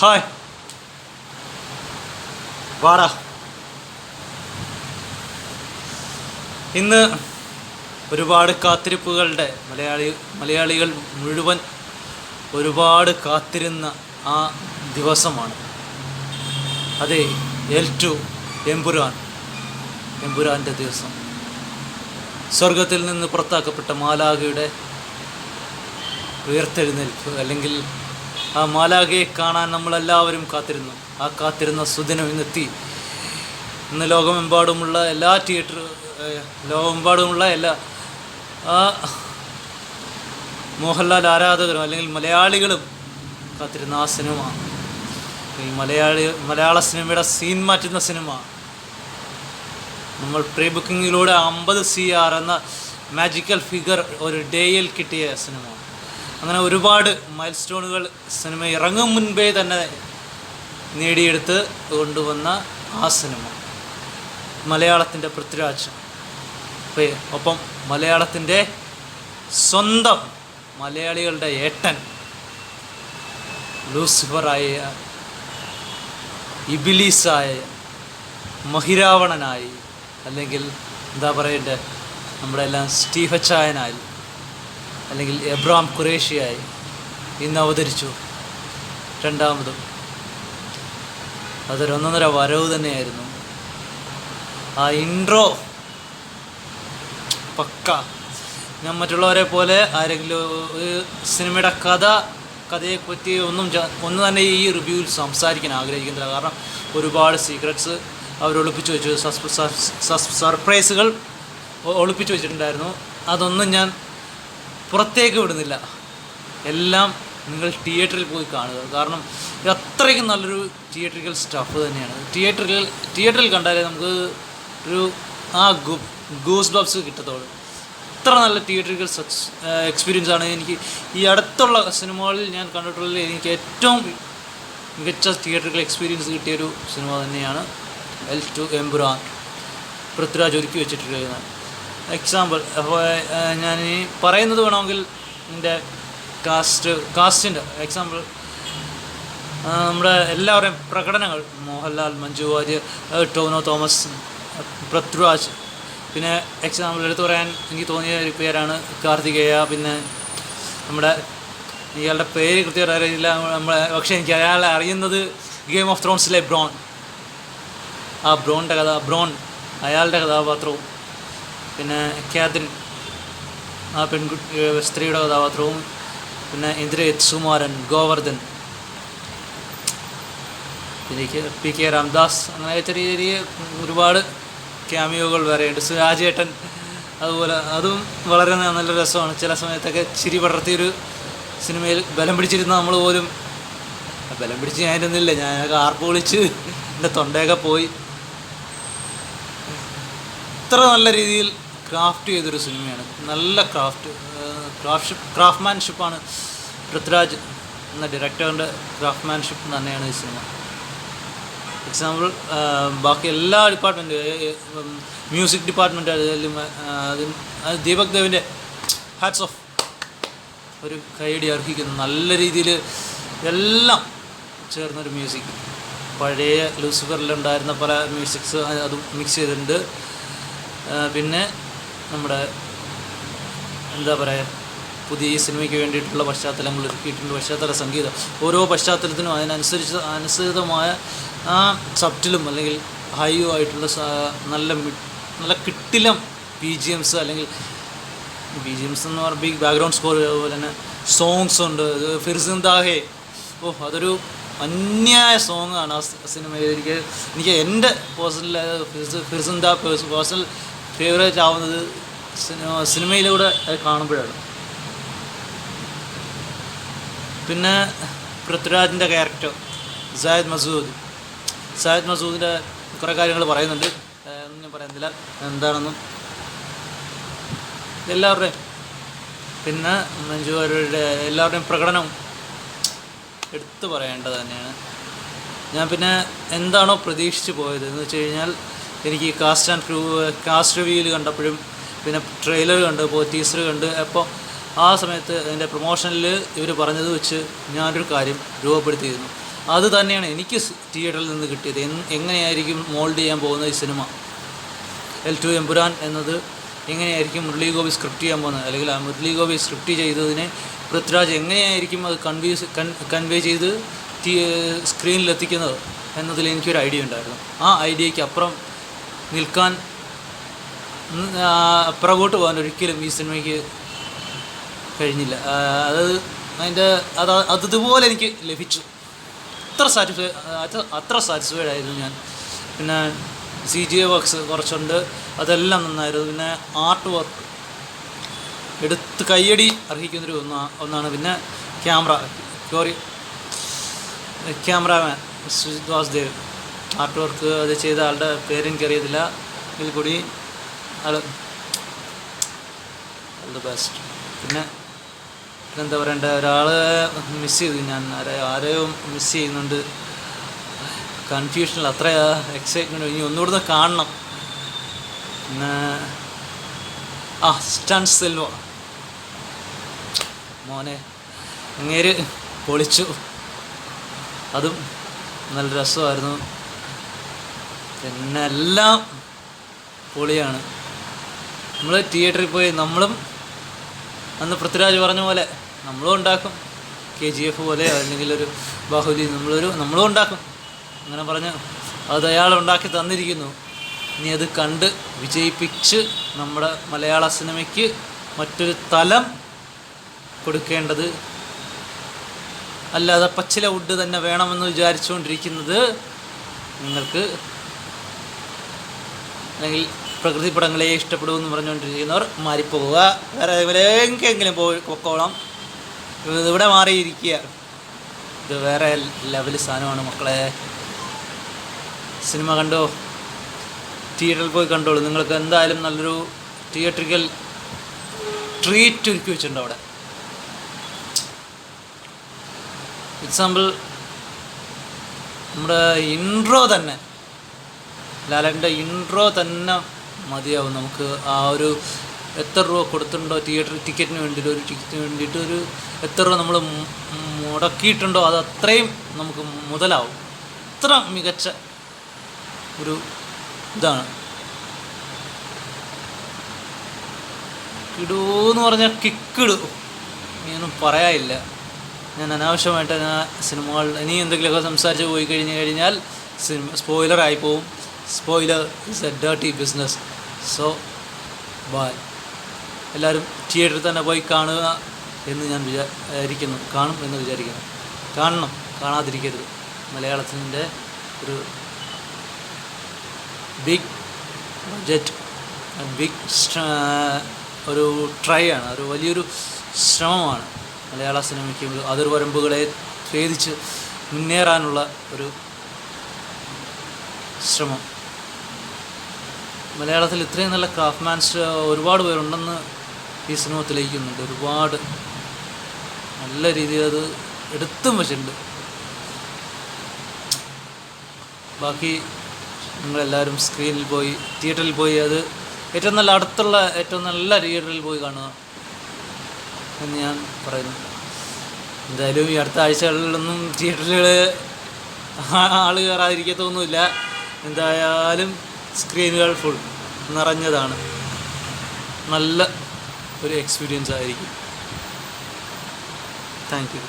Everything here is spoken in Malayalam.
ഹായ് വാടാ. ഇന്ന് ഒരുപാട് കാത്തിരിപ്പുകളുടെ മലയാളി മലയാളികൾ മുഴുവൻ ഒരുപാട് കാത്തിരുന്ന ആ ദിവസമാണ്. അതെ എൽ ടു എമ്പുരാൻ എമ്പുരാന്റെ ദിവസം. സ്വർഗത്തിൽ നിന്ന് പുറത്താക്കപ്പെട്ട മാലാഖയുടെ ഉയർത്തെഴുന്നേൽപ്പ് അല്ലെങ്കിൽ ആ മാലാഖയെ കാണാൻ നമ്മളെല്ലാവരും കാത്തിരുന്നു. ആ കാത്തിരുന്ന സുദിനം ഇന്നെത്തി. ഇന്ന് ലോകമെമ്പാടുമുള്ള എല്ലാ തിയേറ്റർ ലോകമെമ്പാടുമുള്ള എല്ലാ ആ മോഹൻലാൽ ആരാധകരും അല്ലെങ്കിൽ മലയാളികളും കാത്തിരുന്ന ആ സിനിമ. ഈ മലയാളി മലയാള സിനിമയുടെ സീൻ മാറ്റുന്ന സിനിമ. നമ്മൾ പ്രീ ബുക്കിങ്ങിലൂടെ അമ്പത് സി ആർ എന്ന മാജിക്കൽ ഫിഗർ ഒരു ഡേയിൽ കിട്ടിയ സിനിമ. അങ്ങനെ ഒരുപാട് മൈൽ സ്റ്റോണുകൾ സിനിമ ഇറങ്ങും മുൻപേ തന്നെ നേടിയെടുത്ത് കൊണ്ടുവന്ന ആ സിനിമ. മലയാളത്തിന്റെ പൃഥ്വിരാജ്. ഒപ്പം മലയാളത്തിന്റെ സ്വന്തം മലയാളികളുടെ ഏട്ടൻ ലൂസിഫറായ ഇബിലീസായ മഹിരാവണനായി അല്ലെങ്കിൽ എന്താ പറയണ്ടേ നമ്മുടെ എല്ലാം സ്റ്റീഫച്ചായനായി അല്ലെങ്കിൽ എബ്രാം കുറേഷ്യായി ഇന്ന് അവതരിച്ചു. രണ്ടാമതും. അതൊരു ഒന്നൊന്നര വരവ് തന്നെയായിരുന്നു. ആ ഇൻട്രോ പക്ക. ഞാൻ മറ്റുള്ളവരെ പോലെ ആരെങ്കിലും ഒരു സിനിമയുടെ കഥ കഥയെപ്പറ്റി ഒന്നും ഒന്ന് തന്നെ ഈ റിവ്യൂവിൽ സംസാരിക്കാൻ ആഗ്രഹിക്കുന്നില്ല. കാരണം ഒരുപാട് സീക്രട്സ് അവർ ഒളിപ്പിച്ചു വെച്ചു. സർപ്രൈസുകൾ ഒളിപ്പിച്ചു വെച്ചിട്ടുണ്ടായിരുന്നു. അതൊന്നും ഞാൻ പുറത്തേക്ക് വിടുന്നില്ല. എല്ലാം നിങ്ങൾ തിയേറ്ററിൽ പോയി കാണുക. കാരണം ഇത് അത്രയ്ക്കും നല്ലൊരു തിയേറ്ററിക്കൽ സ്റ്റഫ് തന്നെയാണ്. തിയേറ്ററിൽ തിയേറ്ററിൽ കണ്ടാലേ നമുക്ക് ഒരു ആ ഗു ഗൂസ് ബബ്സ് കിട്ടത്തോളൂ അത്ര നല്ല തിയേറ്ററിക്കൽ എക്സ്പീരിയൻസ് ആണ് എനിക്ക് ഈ അടുത്തുള്ള സിനിമകളിൽ ഞാൻ കണ്ടിട്ടുള്ളതിൽ എനിക്ക് ഏറ്റവും മികച്ച തിയേറ്ററിക്കൽ എക്സ്പീരിയൻസ് കിട്ടിയൊരു സിനിമ തന്നെയാണ് എൽ ടു എംബുറാൻ പൃഥ്വിരാജ് ഒരുക്കി വെച്ചിട്ടുള്ളത്. എക്സാമ്പിൾ അപ്പോൾ ഞാൻ ഈ പറയുന്നത് വേണമെങ്കിൽ എന്റെ കാസ്റ്റ് കാസ്റ്റിന്റെ എക്സാമ്പിൾ നമ്മുടെ എല്ലാവരുടെയും പ്രകടനങ്ങൾ മോഹൻലാൽ മഞ്ജു വാര്യർ ടോനോ തോമസ് പൃഥ്വിരാജ്. പിന്നെ എക്സാമ്പിൾ എടുത്തു പറയാൻ എനിക്ക് തോന്നിയ ഒരു പേരാണ് കാർത്തികേയ. പിന്നെ നമ്മുടെ ഇയാളുടെ പേര് കൃത്യമായിട്ട് അറിയില്ല. നമ്മളെ പക്ഷേ എനിക്ക് അയാളെ അറിയുന്നത് ഗെയിം ഓഫ് ത്രോൺസിലെ ബ്രോൺ. ആ ബ്രോണിന്റെ കഥ ബ്രോൺ അയാളുടെ കഥാപാത്രവും. പിന്നെ കാതിൻ ആ പെൺകുട്ടി സ്ത്രീയുടെ കഥാപാത്രവും പിന്നെ ഇന്ദ്രജിത് സുമാരൻ ഗോവർദ്ധൻ. പിന്നെ പി. കെ. രാംദാസ്. അങ്ങനെ ചെറിയ ചെറിയ ഒരുപാട് ക്യാമിയോകൾ വരെയുണ്ട് സുരാജേട്ടൻ അതുപോലെ അതും വളരെ നല്ല രസമാണ്. ചില സമയത്തൊക്കെ ചിരി പടർത്തിയൊരു സിനിമയിൽ ബലം പിടിച്ചിരുന്ന നമ്മൾ പോലും ബലം പിടിച്ച് ഞാനിരുന്നില്ല ഞാനൊക്കെ ആർപ്പ് വിളിച്ച് എന്റെ തൊണ്ടയൊക്കെ പോയി. ഇത്ര നല്ല രീതിയിൽ ക്രാഫ്റ്റ് ചെയ്തൊരു സിനിമയാണ്. നല്ല ക്രാഫ്റ്റ് ക്രാഫ്റ്റ് ക്രാഫ്റ്റ്മാൻഷിപ്പാണ് പൃഥ്വിരാജ് എന്ന ഡയറക്ടറിന്റെ ക്രാഫ്റ്റ്മാൻഷിപ്പ് തന്നെയാണ് ഈ സിനിമ. എക്സാമ്പിൾ ബാക്കി എല്ലാ ഡിപ്പാർട്ട്മെന്റ് മ്യൂസിക് ഡിപ്പാർട്ട്മെന്റ് അത് ദീപക് ദേവിന്റെ ഹാറ്റ്സ് ഓഫ് ഒരു കൈയടി അർഹിക്കുന്നു. നല്ല രീതിയിൽ എല്ലാം ചേർന്നൊരു മ്യൂസിക് പഴയ ലൂസിഫറിലുണ്ടായിരുന്ന പല മ്യൂസിക്സ് അത് മിക്സ് ചെയ്തിട്ടുണ്ട്. പിന്നെ നമ്മുടെ എന്താ പറയുക പുതിയ ഈ സിനിമയ്ക്ക് വേണ്ടിയിട്ടുള്ള പശ്ചാത്തലങ്ങൾ ഒരുക്കിയിട്ടുണ്ട്. പശ്ചാത്തല സംഗീതം. ഓരോ പശ്ചാത്തലത്തിനും അതിനനുസരിച്ച് അനുസൃതമായ ആ സബ്റ്റിലും അല്ലെങ്കിൽ ഹൈയോ ആയിട്ടുള്ള നല്ല നല്ല കിട്ടിലം ബി ജി എംസ് അല്ലെങ്കിൽ ബി ജി എംസ് എന്ന് പറഞ്ഞാൽ ബിഗ് ബാക്ക്ഗ്രൗണ്ട് സ്കോർ അതുപോലെ തന്നെ സോങ്സ് ഉണ്ട്. ഫിർസിന്ദാഹേ ഓ അതൊരു അന്യായ സോങ്ങാണ് ആ സിനിമയിൽ എനിക്ക് എനിക്ക് എന്റെ പേഴ്സണൽ ഫിർസിന്ദ പേഴ്സണൽ ഫേവറേറ്റ് ആവുന്നത് സിനിമ സിനിമയിലൂടെ കാണുമ്പോഴാണ്. പിന്നെ പൃഥ്വിരാജിന്റെ ക്യാരക്ടർ സായദ് മസൂദ്. സായദ് മസൂദിന്റെ കുറേ കാര്യങ്ങൾ പറയുന്നുണ്ട്. ഒന്നും ഞാൻ പറയുന്നില്ല എന്താണെന്നും. എല്ലാവരുടെയും പിന്നെ മഞ്ജു വാര്യരുടെ എല്ലാവരുടെയും പ്രകടനം എടുത്തു പറയേണ്ടത് തന്നെയാണ്. ഞാൻ പിന്നെ എന്താണോ പ്രതീക്ഷിച്ച് പോയത് എന്ന് വെച്ച് കഴിഞ്ഞാൽ എനിക്ക് കാസ്റ്റ് ആൻഡ് ക്രൂ കാസ്റ്റ് റിവ്യൂവിൽ കണ്ടപ്പോഴും പിന്നെ ട്രെയിലർ കണ്ട് ഇപ്പോൾ ടീസർ കണ്ട് അപ്പോൾ ആ സമയത്ത് എന്റെ പ്രൊമോഷനിൽ ഇവർ പറഞ്ഞത് വെച്ച് ഞാനൊരു കാര്യം രൂപപ്പെടുത്തിയിരുന്നു. അത് തന്നെയാണ് എനിക്ക് തിയേറ്ററിൽ നിന്ന് കിട്ടിയത്. എങ്ങനെയായിരിക്കും മോൾഡ് ചെയ്യാൻ പോകുന്ന ഈ സിനിമ എൽ ടു എമ്പുരാൻ എന്നത് എങ്ങനെയായിരിക്കും മുരളി ഗോപി സ്ക്രിപ്റ്റ് ചെയ്യാൻ പോകുന്നത്? അല്ലെങ്കിൽ ആ മുരളി ഗോപി സ്ക്രിപ്റ്റ് ചെയ്തതിനെ പൃഥ്വിരാജ് എങ്ങനെയായിരിക്കും അത് കൺവ്യൂസ് കൺവേ ചെയ്ത് സ്ക്രീനിലെത്തിക്കുന്നത് എന്നതിൽ എനിക്കൊരു ഐഡിയ ഉണ്ടായിരുന്നു. ആ ഐഡിയയ്ക്ക് അപ്പുറം നിൽക്കാൻ അപ്പുറകോട്ട് പുറകോട്ട് പോകാൻ ഒരിക്കലും ഈ സിനിമയ്ക്ക് കഴിഞ്ഞില്ല. അത് അതിന്റെ അത് അതുപോലെ എനിക്ക് ലഭിച്ചു. അത്ര സാറ്റിസ്ഫൈ അത്ര സാറ്റിസ്ഫൈഡ് ആയിരുന്നു ഞാൻ. പിന്നെ സി ജി എ വർക്ക്സ് കുറച്ചുണ്ട്. അതെല്ലാം നന്നായിരുന്നു. പിന്നെ ആർട്ട് വർക്ക് എടുത്ത് കയ്യടി അർഹിക്കുന്നൊരു ഒന്നാ ഒന്നാണ്. പിന്നെ camera sorry cameraman Sujith Vasudev art work അത് ചെയ്ത ആളുടെ പേര് എനിക്കറിയത്തില്ല. ഇതിൽ കൂടി ആൾ ദ ബെസ്റ്റ് പിന്നെ എന്താ പറയണ്ട ഒരാൾ മിസ് ചെയ്തു ഞാൻ. ആരെയോ ആരെയോ മിസ് ചെയ്യുന്നുണ്ട്. കൺഫ്യൂഷനിൽ അത്ര എക്സൈറ്റ്മെന്റ് ഇനി ഒന്നുകൂടെ കാണണം. പിന്നെ ആ സ്റ്റൺ സെൽവ മോനെ അങ്ങേര് പൊളിച്ചു. അതും നല്ല രസമായിരുന്നു. പിന്നെ എല്ലാം പൊളിയാണ് നമ്മൾ തിയേറ്ററിൽ പോയി നമ്മളും അന്ന് പൃഥ്വിരാജ് പറഞ്ഞ പോലെ നമ്മളും ഉണ്ടാക്കും. കെ ജി എഫ് പോലെ അല്ലെങ്കിൽ ഒരു ബാഹുലി നമ്മളൊരു നമ്മളും ഉണ്ടാക്കും. അങ്ങനെ പറഞ്ഞ് അത് അയാൾ ഉണ്ടാക്കി തന്നിരിക്കുന്നു. ഇനി അത് കണ്ട് വിജയിപ്പിച്ച് നമ്മുടെ മലയാള സിനിമയ്ക്ക് മറ്റൊരു തലം കൊടുക്കേണ്ടത് അല്ലാതെ പച്ചില വുഡ് തന്നെ വേണമെന്ന് വിചാരിച്ചുകൊണ്ടിരിക്കുന്നത് നിങ്ങൾക്ക് അല്ലെങ്കിൽ പ്രകൃതി പടങ്ങളെ ഇഷ്ടപ്പെടുമെന്ന് പറഞ്ഞുകൊണ്ടിരിക്കുന്നവർ മാറിപ്പോവുക വേറെ എവിടെയെങ്കിലും പോയി പൊക്കോളാം. ഇവിടെ മാറിയിരിക്കുക. ഇത് വേറെ ലെവൽ സാധനമാണ് മക്കളെ. സിനിമ കണ്ടോ? തിയേറ്ററിൽ പോയി കണ്ടോളൂ. നിങ്ങൾക്ക് എന്തായാലും നല്ലൊരു തിയേറ്ററിക്കൽ ട്രീറ്റ് ഒരുക്കി വെച്ചിട്ടുണ്ട് അവിടെ. എക്സാമ്പിൾ നമ്മുടെ ഇൻട്രോ തന്നെ. ലാലേട്ടന്റെ ഇൻട്രോ തന്നെ മതിയാവും. നമുക്ക് ആ ഒരു എത്ര രൂപ കൊടുത്തിട്ടുണ്ടോ തിയേറ്റർ ടിക്കറ്റിന് വേണ്ടിയിട്ട് ഒരു ടിക്കറ്റിന് വേണ്ടിയിട്ട് ഒരു എത്ര രൂപ നമ്മൾ മുടക്കിയിട്ടുണ്ടോ അത് അത്രയും നമുക്ക് മുതലാവും. അത്ര മികച്ച ഒരു ഇതാണ്. കിടൂന്ന് പറഞ്ഞാൽ കിക്കിടു. ഇനിയൊന്നും പറയാനില്ല. ഞാൻ അനാവശ്യമായിട്ട് ഞാൻ സിനിമകൾ ഇനി എന്തെങ്കിലുമൊക്കെ സംസാരിച്ച് പോയി കഴിഞ്ഞ് കഴിഞ്ഞാൽ സിനിമ സ്പോയിലറായി പോവും. Spoiler is a dirty business so bye എല്ലാവരും തിയേറ്ററിൽ തന്നെ പോയി കാണുക എന്ന് ഞാൻ വിചാരിക്കുന്നു കാണും എന്ന് വിചാരിക്കുന്നു. കാണണം. കാണാതിരിക്കരുത്. മലയാളത്തിന്റെ ഒരു ബിഗ് ബഡ്ജറ്റ് ബിഗ് ഒരു ട്രൈ ആണ്. ഒരു വലിയൊരു ശ്രമമാണ് മലയാള സിനിമയ്ക്ക് അതിർവരമ്പുകളെ ഭേദിച്ച് മുന്നേറാനുള്ള ഒരു ശ്രമം. മലയാളത്തിൽ ഇത്രയും നല്ല ക്രാഫ്റ്റ്മാൻസ് ഒരുപാട് പേരുണ്ടെന്ന് ഈ സിനിമ തെളിയിക്കുന്നുണ്ട് ഒരുപാട് നല്ല രീതിയിൽ അത് എടുത്തും വെച്ചിട്ടുണ്ട്. ബാക്കി നിങ്ങളെല്ലാവരും സ്ക്രീനിൽ പോയി തിയേറ്ററിൽ പോയി അത് ഏറ്റവും നല്ല അടുത്തുള്ള ഏറ്റവും നല്ല തിയേറ്ററിൽ പോയി കാണുക എന്ന് ഞാൻ പറയുന്നു. എന്തായാലും ഈ അടുത്ത ആഴ്ചകളിലൊന്നും തിയേറ്ററുകൾ ആൾ കയറാതിരിക്കത്തൊന്നുമില്ല. എന്തായാലും സ്ക്രീനുകൾ ഫുൾ നിറഞ്ഞതാണ്. നല്ല ഒരു എക്സ്പീരിയൻസ് ആയിരിക്കും. Thank you